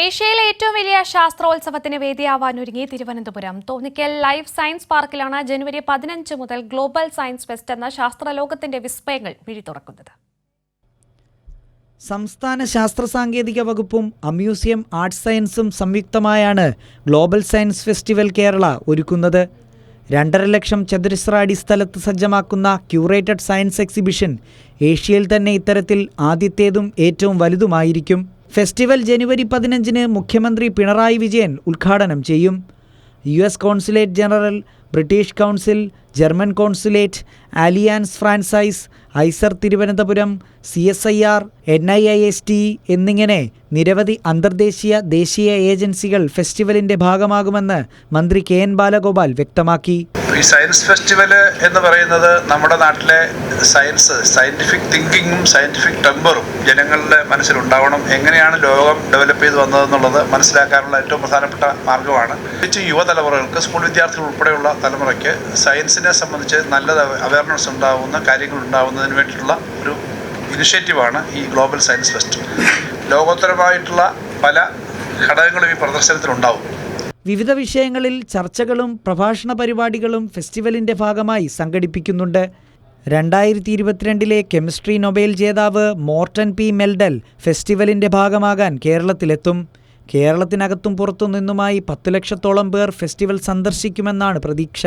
ഏഷ്യയിലെ ഏറ്റവും വലിയ ശാസ്ത്രോത്സവത്തിന് വേദിയാവാൻ ഒരുങ്ങി തിരുവനന്തപുരം. തോന്നിക്കൽ ലൈഫ് സയൻസ് പാർക്കിലാണ് ജനുവരി പതിനഞ്ച് മുതൽ ഗ്ലോബൽ സയൻസ് ഫെസ്റ്റ് എന്ന ശാസ്ത്രലോകത്തിന്റെ വിസ്മയങ്ങൾ വിഴി തുറക്കുന്നത്. സംസ്ഥാന ശാസ്ത്ര സാങ്കേതിക വകുപ്പും അമ്യൂസിയം ആർട്സ് സയൻസും സംയുക്തമായാണ് ഗ്ലോബൽ സയൻസ് ഫെസ്റ്റിവൽ കേരള ഒരുക്കുന്നത്. രണ്ടര ലക്ഷം ചതുരശ്ര അടി സ്ഥലത്ത് സജ്ജമാക്കുന്ന ക്യൂറേറ്റഡ് സയൻസ് എക്സിബിഷൻ ഏഷ്യയിൽ തന്നെ ഇത്തരത്തിൽ ആദ്യത്തേതും ഏറ്റവും വലുതുമായിരിക്കും. ഫെസ്റ്റിവൽ ജനുവരി പതിനഞ്ചിന് മുഖ്യമന്ത്രി പിണറായി വിജയൻ ഉദ്ഘാടനം ചെയ്യും. U S consulate general British council German consulate Alliance Francaise IISER Thiruvananthapuram C S I R N I I S T എന്നിങ്ങനെ നിരവധി അന്തർദേശീയ ദേശീയ ഏജൻസികൾ ഫെസ്റ്റിവലിന്റെ ഭാഗമാകുമെന്ന് മന്ത്രി കെ എൻ ബാലഗോപാൽ വ്യക്തമാക്കി. ഈ സയൻസ് ഫെസ്റ്റിവൽ എന്ന് പറയുന്നത് നമ്മുടെ നാട്ടിലെ സയൻസ് സയന്റിഫിക് തിങ്കിങ്ങും സയന്റിഫിക് ടെമ്പറും ജനങ്ങളുടെ മനസ്സിലുണ്ടാവണം എങ്ങനെയാണ് ലോകം ഡെവലപ്പ് ചെയ്ത് വന്നതെന്നുള്ളത് മനസ്സിലാക്കാനുള്ള ഏറ്റവും പ്രധാനപ്പെട്ട മാർഗമാണ്. പ്രത്യേകിച്ച് യുവതലമുറകൾക്ക് സ്കൂൾ വിദ്യാർത്ഥികൾ ഉൾപ്പെടെയുള്ള തലമുറയ്ക്ക് സയൻസിനെ സംബന്ധിച്ച് നല്ല അവയർനെസ് ഉണ്ടാവുന്ന കാര്യങ്ങൾ ഉണ്ടാവുന്നതിന് വേണ്ടിയിട്ടുള്ള ഒരു ഇനിഷ്യേറ്റീവാണ് ഈ ഗ്ലോബൽ സയൻസ് ഫെസ്റ്റ് ലോകോത്തരമായിട്ടുള്ള പല ഘടകങ്ങളും ഈ പ്രദർശനത്തിലുണ്ടാവും വിവിധ വിഷയങ്ങളിൽ ചർച്ചകളും പ്രഭാഷണ പരിപാടികളും ഫെസ്റ്റിവലിന്റെ ഭാഗമായി സംഘടിപ്പിക്കുന്നുണ്ട്. രണ്ടായിരത്തി ഇരുപത്തിരണ്ടിലെ കെമിസ്ട്രി നൊബേൽ ജേതാവ് മോർട്ടൻ പി. മെൽഡൽ ഫെസ്റ്റിവലിന്റെ ഭാഗമാകാൻ കേരളത്തിലെത്തും. കേരളത്തിനകത്തും പുറത്തു നിന്നുമായി പത്തു ലക്ഷത്തോളം പേർ ഫെസ്റ്റിവൽ സന്ദർശിക്കുമെന്നാണ് പ്രതീക്ഷ.